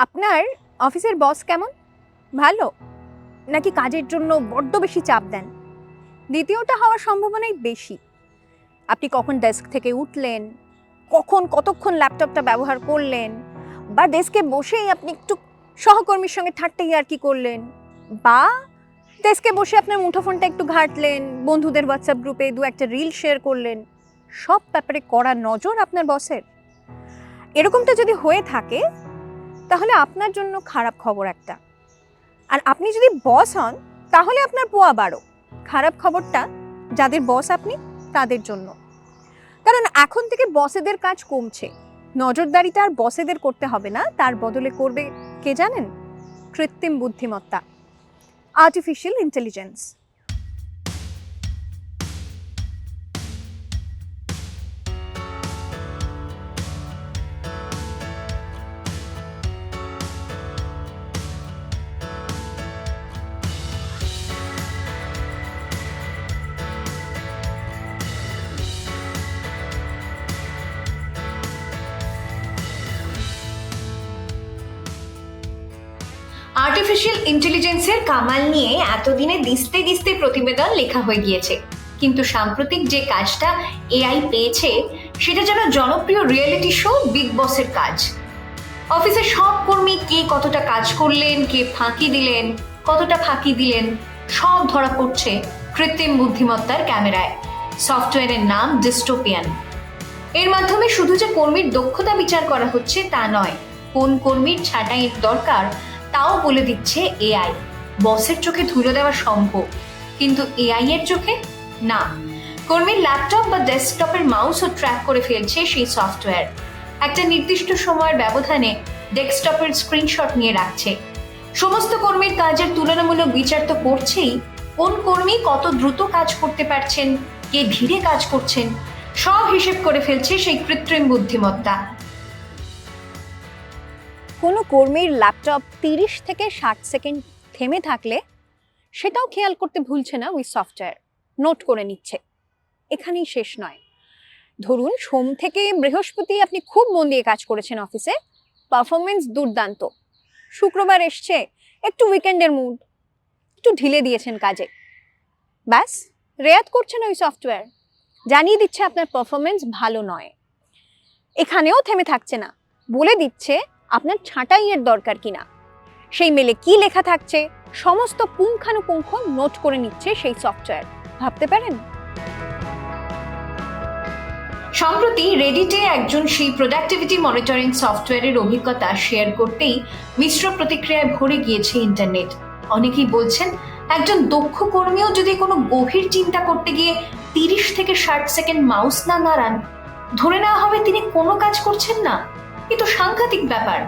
আপনার অফিসের বস কেমন? ভালো? নাকি কাজের জন্য বড্ড বেশি চাপ দেন? দ্বিতীয়টা হওয়ার সম্ভাবনাই বেশি। আপনি কখন ডেস্ক থেকে উঠলেন? কখন কতক্ষণ ল্যাপটপটা ব্যবহার করলেন? বা ডেস্কে বসেই আপনি একটু সহকর্মীর সঙ্গে ঠাট্টা আর কি করলেন? বা ডেস্কে বসে আপনার মুঠোফোনটা একটু ঘাঁটলেন, বন্ধুদের হোয়াটসঅ্যাপ গ্রুপে দু একটা রিল শেয়ার করলেন, সব ব্যাপারে কড়া নজর আপনার বসের। এরকমটা যদি হয়ে থাকে আপনার জন্য খারাপ খবর একটা। আর আপনি যদি বস হন, তাহলে আপনার পোয়া বারো। খারাপ খবরটা যাদের বস আপনি, তাদের জন্য। কারণ এখন থেকে বসেদের কাজ কমছে। নজরদারিটা আর বসেদের করতে হবে না, তার বদলে করবে কে জানেন? কৃত্রিম বুদ্ধিমত্তা আর্টিফিশিয়াল ইন্টেলিজেন্স আর্টিফিশিয়াল ইন্টেলিজেন্সের কামাল নিয়ে এতদিনে দিস্তে দিস্তে প্রতিবেদন লেখা হয়ে গিয়েছে। কিন্তু সাম্প্রতিক যে কাজটা এআই পেয়েছে, সেটা যেন জনপ্রিয় রিয়েলিটি শো বিগ বসের কাজ। অফিসের সব কর্মী কে কতটা কাজ করলেন, কে ফাঁকি দিলেন, কতটা ফাঁকি দিলেন, সব ধরা পড়ছে কৃত্রিম বুদ্ধিমত্তার ক্যামেরায়। সফটওয়্যারের নাম ডিস্টোপিয়ান এর মাধ্যমে শুধু যে কর্মীর দক্ষতা বিচার করা হচ্ছে তা নয়, কোন কর্মীর ছাঁটাইয়ের দরকার তাও বলে দিচ্ছে এআই। বসের চোখে ধুলো দেওয়া সম্ভব, কিন্তু এআই এর চোখে না। কর্মীর ল্যাপটপ বা ডেস্কটপের মাউসও ট্র্যাক করে ফেলছে সেই সফটওয়্যার। একটা নির্দিষ্ট সময়ের ব্যবধানে ডেস্কটপের স্ক্রিনশট নিয়ে রাখছে। সমস্ত কর্মীর কাজের তুলনামূলক বিচার তো করছেই। কোন কর্মী কত দ্রুত কাজ করতে পারছেন, কে ধীরে কাজ করছেন, সব হিসেব করে ফেলছে সেই কৃত্রিম বুদ্ধিমত্তা। কোনো কর্মীর ল্যাপটপ তিরিশ থেকে ষাট সেকেন্ড থেমে থাকলে সেটাও খেয়াল করতে ভুলছে না ওই সফটওয়্যার নোট করে নিচ্ছে। এখানেই শেষ নয়। ধরুন, সোম থেকে বৃহস্পতি আপনি খুব মন দিয়ে কাজ করেছেন অফিসে পারফরমেন্স দুর্দান্ত। শুক্রবার এসছে, একটু উইকেন্ডের মুড একটু ঢিলে দিয়েছেন কাজে। ব্যাস, রেয়াত করছেন ওই সফটওয়্যার জানিয়ে দিচ্ছে আপনার পারফরমেন্স ভালো নয়। এখানেও থেমে থাকছে না। বলে দিচ্ছে আপনার ছাঁটাইয়ের দরকার কিনা? সেই মেলে কি লেখা থাকছে? সমস্ত পুঙ্খানুপুঙ্খ নোট করে নিচ্ছে সেই সফটওয়্যার ভাবতে পারেন? সম্প্রতি রেডিটে একজন সেই প্রোডাক্টিভিটি মনিটরিং সফটওয়্যারের অভিজ্ঞতা শেয়ার করতেই মিশ্র প্রতিক্রিয়ায় ভরে গিয়েছে ইন্টারনেট অনেকেই বলছেন, একজন দক্ষ কর্মীও যদি কোনো গভীর চিন্তা করতে গিয়ে তিরিশ থেকে ষাট সেকেন্ড মাউস না নাড়ান, ধরে নেওয়া হবে তিনি কোনো কাজ করছেন না। এ তো সাংঘাতিক ব্যাপার।